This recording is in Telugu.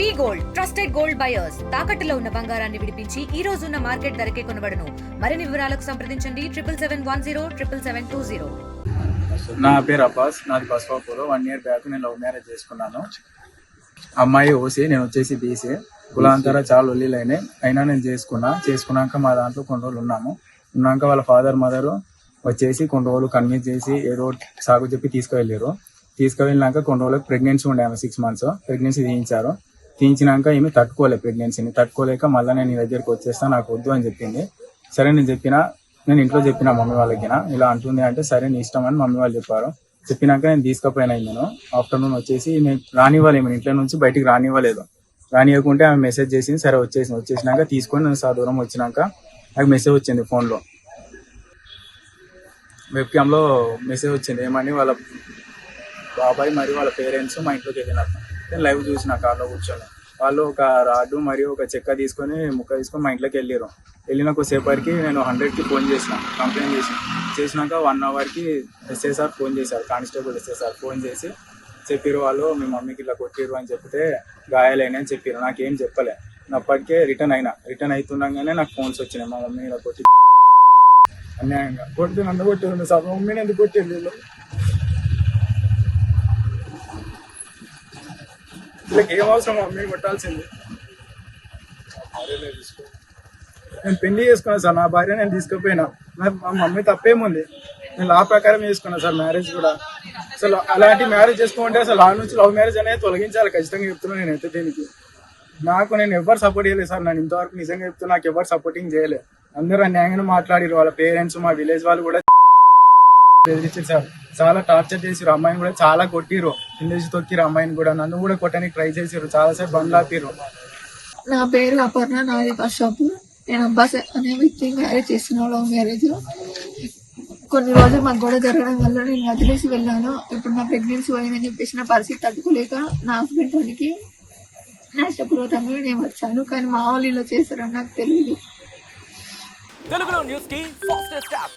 We gold trusted gold buyers. తాకట్టులో ఉన్న బంగారాన్ని విడిపించి ఈ రోజు ఉన్న మార్కెట్ ధరకే కొనబడను. మరిన్ని వివరాలకు సంప్రదించండి. Triple seven one zero triple seven two zero. నా పేరు అబ్బాస్. నాది బస్వాపూర్ వన్ ఇయర్ బ్యాక్ నేను లవ్ మ్యారేజ్ చేసుకున్నాను. అమ్మాయి ఓసీ నేను వచ్చేసి బీసీ కులాంతర చాలా ఒల్లిలైనాయి అయినా నేను చేసుకున్నా. చేసుకున్నాక మా దాంట్లో కొన్ని రోజులు ఉన్నాము. ఉన్నాక వాళ్ళ ఫాదర్ మదర్ వచ్చేసి కొన్ని రోజులు కన్విన్స్ చేసి ఏదో సాగు చెప్పి తీసుకువెళ్ళారు. తీసుకువెళ్ళినాక కొన్ని రోజులకు ప్రెగ్నెన్సీ ఉండే ఆమె సిక్స్ మంత్స్ ప్రెగ్నెన్సీ తీయించారు. తీయించినాక ఏమి తట్టుకోలే ప్రెగ్నెన్సీని. తట్టుకోలేక మళ్ళీ నేను నీ దగ్గరికి వచ్చేస్తా నాకు వద్దు అని చెప్పింది. సరే నేను చెప్పిన నేను ఇంట్లో చెప్పిన మమ్మీ వాళ్ళకి ఇలా అంటుంది అంటే సరే నీ ఇష్టం అని మమ్మీ వాళ్ళు చెప్పారు. చెప్పినాక నేను తీసుకుపోయినా నేను ఆఫ్టర్నూన్ వచ్చేసి నేను రానివ్వలేము నేను ఇంట్లో నుంచి బయటికి రానివ్వలేదు. రానివ్వకుంటే ఆమె మెసేజ్ చేసింది సరే వచ్చేసింది. వచ్చేసినాక తీసుకొని నేను సా దూరం వచ్చినాక నాకు మెసేజ్ వచ్చింది ఫోన్లో. వెబ్ క్యామ్లో మెసేజ్ వచ్చింది ఏమని వాళ్ళ బాబాయ్ మరియు వాళ్ళ పేరెంట్స్ మా ఇంట్లోకి వెళ్ళినాక లైవ్ చూసిన కార్లో కూర్చొని వాళ్ళు ఒక రాడ్డు మరియు ఒక చెక్క తీసుకొని ముక్క తీసుకొని మా ఇంట్లోకి వెళ్ళారు వెళ్ళిన కొద్దిసేపటికి నేను హండ్రెడ్కి ఫోన్ చేసిన కంప్లైంట్ చేసిన. చేసినాక వన్ అవర్కి ఎస్ఏసార్ ఫోన్ చేశారు కానిస్టేబుల్ ఎస్ఏసార్ ఫోన్ చేసి చెప్పారు వాళ్ళు మీ మమ్మీకి ఇట్లా కొట్టిరు అని చెప్తే గాయాలైన అని చెప్పారు నాకేం చెప్పలే. అప్పటికే రిటర్న్ అయినా రిటర్న్ అవుతుండగానే నాకు ఫోన్స్ వచ్చినాయి. మా మమ్మీ ఇలా కొట్టి అన్యాయంగా కొట్టి నన్ను కొట్టింది సార్ మమ్మీని ఎందుకు కొట్టింది వీళ్ళకి ఏం అవసరం మా మమ్మీని కొట్టాల్సింది? నేను పెళ్ళి చేసుకున్నాను సార్ నా భార్య నేను తీసుకుపోయినా. మా మమ్మీ తప్పేముంది? నేను లా ప్రకారం చేసుకున్నాను సార్ మ్యారేజ్ కూడా. అసలు అలాంటి మ్యారేజ్ చేసుకుంటే అసలు లా నుంచి లవ్ మ్యారేజ్ అనేది తొలగించాలి ఖచ్చితంగా చెప్తున్నాను నేనైతే దీనికి. నాకు నేను ఎవరు సపోర్ట్ చేయలేదు సార్ నేను ఇంతవరకు నిజంగా చెప్తున్నా నాకు ఎవరు సపోర్టింగ్ చేయలేదు అందరూ అన్యాయంగా మాట్లాడారు వాళ్ళ పేరెంట్స్ మా విలేజ్ వాళ్ళు కూడా బెదిరించారు. సార్ చాలా టార్చర్ చేసిరు అమ్మాయిని కూడా చాలా కొట్టిరు కిందేసి తొక్కిరు అమ్మాయిని కూడా నన్ను కూడా కొట్టడానికి ట్రై చేసిరు చాలా సేపు బండ్లు ఆపిరు నా పేరు అపర్ణ నాది షాపు నేను అబ్బాస్ అనే వ్యక్తి మ్యారేజ్ చేసిన లవ్ మ్యారేజ్ కొన్ని రోజులు మాకు గొడవ జరగడం వల్ల నేను వదిలేసి వెళ్ళాను. ఇప్పుడు నా ప్రెగ్నెన్సీ పోయిందని చెప్పేసి నా పరిస్థితి తట్టుకోలేక నా హస్బెండ్ వానికి నష్టపూర్వకంగా నేను వచ్చాను. కానీ మా వాళ్ళు ఇలా చేస్తారని నాకు తెలియదు. తెలుగులో న్యూస్కి ఫాస్టెస్ట్ యాప్